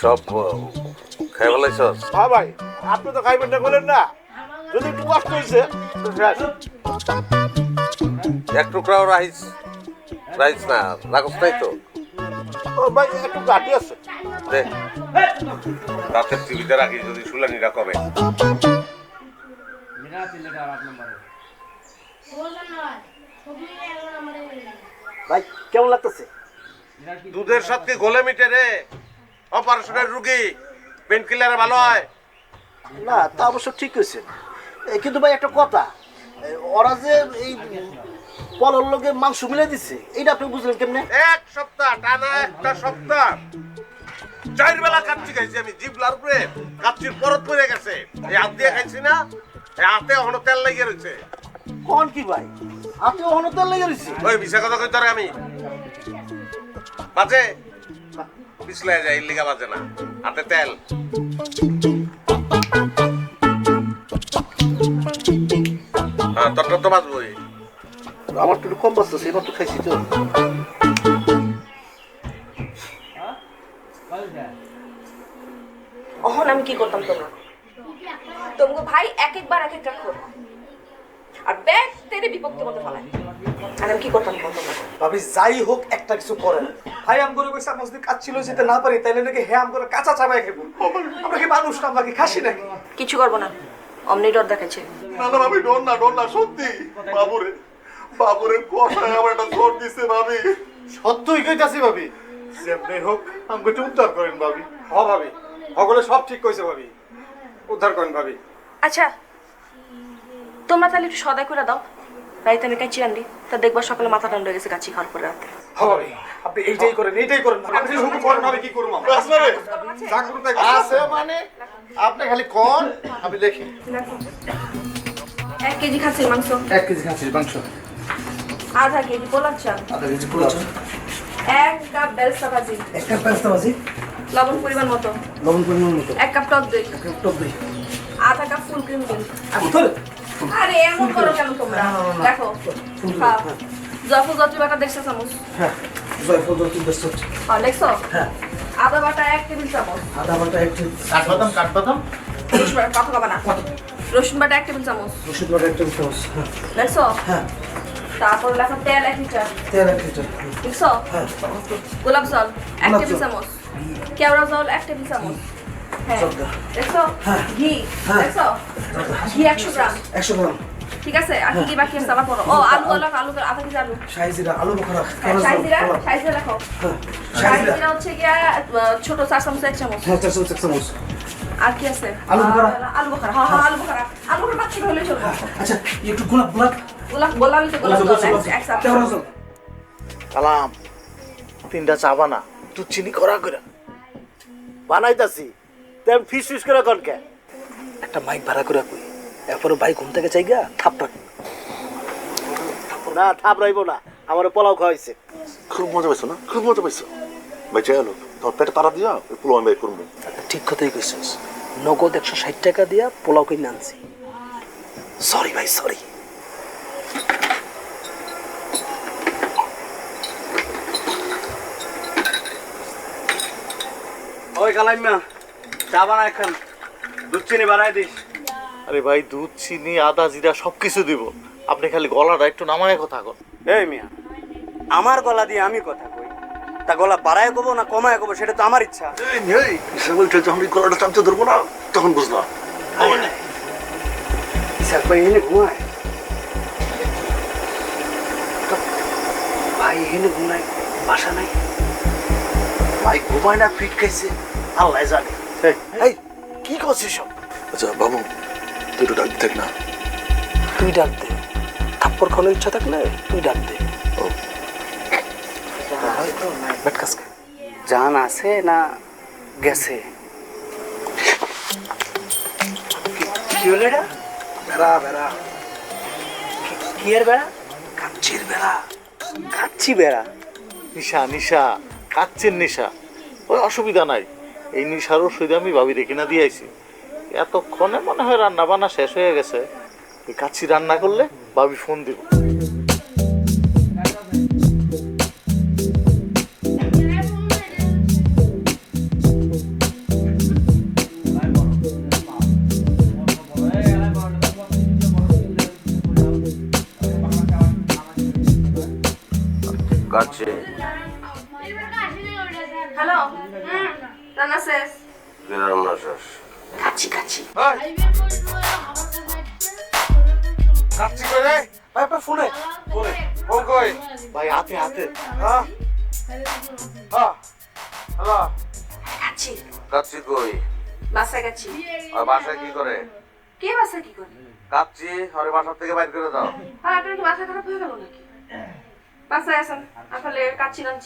সব খাই ফেলাইছস হ্যাঁ ভাই আপনি তো খাইবেন না বলেন না। যদি একটু কষ্ট হয়েছে এক টুকরাও রাইস রাইস না রাখস নাই তো? ও ভাই একটু গাটি আছে। দে। রাতের টিভিতে রাখি যদি শুলানিরা কমে। ভাই কেমন লাগতেছে? দুধের সাথে গোলে মিটে রে? অপারেশনের রুগী পেন কিলারে ভালো হয়? না তা অবশ্য ঠিক হয়েছে। কিন্তু ভাই একটা কথা। ওরা যে এই পলর লোকে মাংস মিলে দিচ্ছে এইটা আপনি বুঝলেন কেমনে? এক সপ্তাহ টানা একটা সপ্তাহ। চার বেলা কাচ্চি খাইছি আমি জিবলার উপরে। কাচ্চির পরত পড়ে গেছে। এই হাত দিয়ে খাইছি না এই হাতে এখনও তেল লাগিয়ে রয়েছে কোন কি ভাই? আপনি অনতর লেগে রয়েছে ওই মিশা কথা কইতে আমি। বাজে? পিছলে যায় ইল্লিগা বাজে না। হাতে তেল। হ্যাঁ তোরটা তো বাজবই। আমার তো একটু কম বাঁচতেছে এবার তো খাইছি তো। অহন আমি কি করতাম তোমরা? তোমাকে ভাই এক একবার এক একটা খোর। আর ব্যাগ তেরে বিপক্ষে মতো ফেলায় আর আমি কি করতাম ভাবি যাই হোক একটা কিছু করেন। ভাই আম করে কইছে আমরা যদি কাজ ছিল যেতে না পারি তাইলে নাকি হ্যাঁ আম করে কাঁচা চাবাই খাব আমরা কি মানুষ না আমরা কি খাসি নাকি? কিছু করব না। অমনি ডর দেখাচ্ছে। না না ভাবি ডর না ডর না সত্যি। বাবুরে। বাবুরে কষায় আমার একটা জোর দিছে ভাবি। সত্যই কইতাছি ভাবি। যেমনি হোক আমাকে একটু উদ্ধার করেন ভাবি। হ ভাবি। সকলে সব ঠিক কইছে ভাবি। উদ্ধার করেন ভাবি। আচ্ছা তোমরা তাহলে একটু সদাই করে দাও। বাড়িতে আমি কাঁচি আনলি তা দেখবা সকালে মাথা ঠান্ডা গেছে কাঁচি খাওয়ার পরে রাতে। হ আপনি এইটাই করেন এইটাই করেন আপনি হুকুম করেন ভাবি কি করব আছে মানে? আপনি খালি কোন আমি দেখি। এক কেজি খাসির মাংস। এক কেজি খাসির মাংস। আধা কেজি পোলার চাল আধা কেজি পোলাও এক কাপ বেলসা ভাজি। এক কাপ পেস্তা ভাজি। লবণ পরিমাণ মতো। লবণ পরিমাণ মতো। এক কাপ টক দই। টক দই। আধা কাপ ফুল ক্রিম দিন আগে আরে এমন করো কেন তোমরা? দেখো খাও। জফর বাটা দেখছ চামচ? হ্যাঁ জয়ফল তিন দশ হ্যাঁ দেখছ? হ্যাঁ। আদা বাটা এক টেবিল চামচ। আধা ঘণ্টা এক টেবিল কাঠবাদাম কাঠবাদাম? রসুন বাটা না। রসুন বাটা এক টেবিল চামচ। ওষুধ বাটা এক টেবিল চামচ হ্যাঁ। দেখছ? হ্যাঁ। তারপর লেখো তেল এক লিটার। তেল এক লিটার দেখছ হ্যাঁ। গোলাপ জল এক টেবিল চামচ। কেওড়া জল এক টেবিল চামচ। হ্যাঁ। দেখছ? হ্যাঁ। ঘি। হ্যাঁ। দেখছ? ঘি একশো গ্রাম। একশো গ্রাম। ঠিক আছে? আর কি বাকি আছে? আবার পড়ো ও আলু আলু আলু আধা কেজি আলু? শাহি জিরা আলু বখরা হ্যাঁ, শাহি জিরা লেখো। হ্যাঁ। শাহি শাহি জিরা জিরা হচ্ছে গিয়া ছোট চার চামচ এক চামচ। হ্যাঁ চারশো এক চামচ। আর কি আছে? আলু বোখারা। আলু বোখারা। হ্যাঁ হ্যাঁ আলু বোখারা। আলু বোখারা বাচ্চা হলে চলবে। আচ্ছা একটু গোলাপ গোলাপ। কালাম তিনটা চা বানা। তুই চিনি করা করে। বানাইতাছি। তেম ফিস ফিস করে কনকে। একটা মাইক ভাড়া করে কই। এরপরে ভাই ঘুম থেকে চাই গা থাপটা না থাপ রইব না। আমার পোলাও খাওয়াইছে। খুব মজা পাইছো না? খুব মজা পাইছো। ভাই চাই আলো তোমার পেটে তারা দিয়া ওই পুলো আমি বের করব। ঠিক কথাই কইছিস। নগদ একশো ষাট টাকা দিয়া পোলাও কিনে আনছি। সরি ভাই সরি ওই কালাইমা চা বানা এখন। দুধ চিনি বানাই দিস। আরে ভাই দুধ চিনি আদা জিরা সব কিছু দিব। আপনি খালি গলাটা একটু নামায় কথা কন। এই মিয়া আমার গলা দিয়ে আমি কথা কই? তা গলা বাড়ায় কবো না কমায় কবো সেটা তো আমার ইচ্ছা। এই যখন গলাটা টানতে ধরবো না তখন বুঝলাম। এনে ঘুমায়। ভাই এনে ঘুমায় বাসা নাই। ভাই ঘুমায় না ফিট খাইছে। আল্লাহ জানে। এই। কি করছিস সব আচ্ছা বাবু তুই একটু ডাক দেখ না। তুই ডাক দে। থাপ্পড় খাওয়ানোর ইচ্ছা থাকলে তুই ডাক দে। কাজকে জান আছে না গেছে? কি- হলো এটা? বেড়া বেড়া। কি এর বেড়া? কাচ্চির বেড়া। খাচ্ছি বেড়া। নিশা নিশা, খাচ্ছেন নিশা। ওই অসুবিধা নাই। এই নিশারও ওষুধ আমি ভাবিরে কিনা দিয়েছি এতক্ষণে মনে হয় রান্না বান্না শেষ হয়ে গেছে। কাচ্ছি রান্না করলে বাবি ফোন দিব। কাছে হ্যালো। রান্না শেষ? রান্না শেষ। কাছি কাছি ভাই আপনার ফোনে। ফোনে। ফোন কই? ভাই হাতে হাতে। হ্যাঁ। হ্যাঁ। হ্যালো। কাছি কাচ্চি কই? বাসায় গেছি আর বাসায় কি করে? কে বাসায় কি করে? কাচ্চি আরে বাসার থেকে বাইর করে দাও। আর আপনার কি মাথা খারাপ হয়ে গেল নাকি? বাসায় আসেন। আপনার কাজ ছিলাম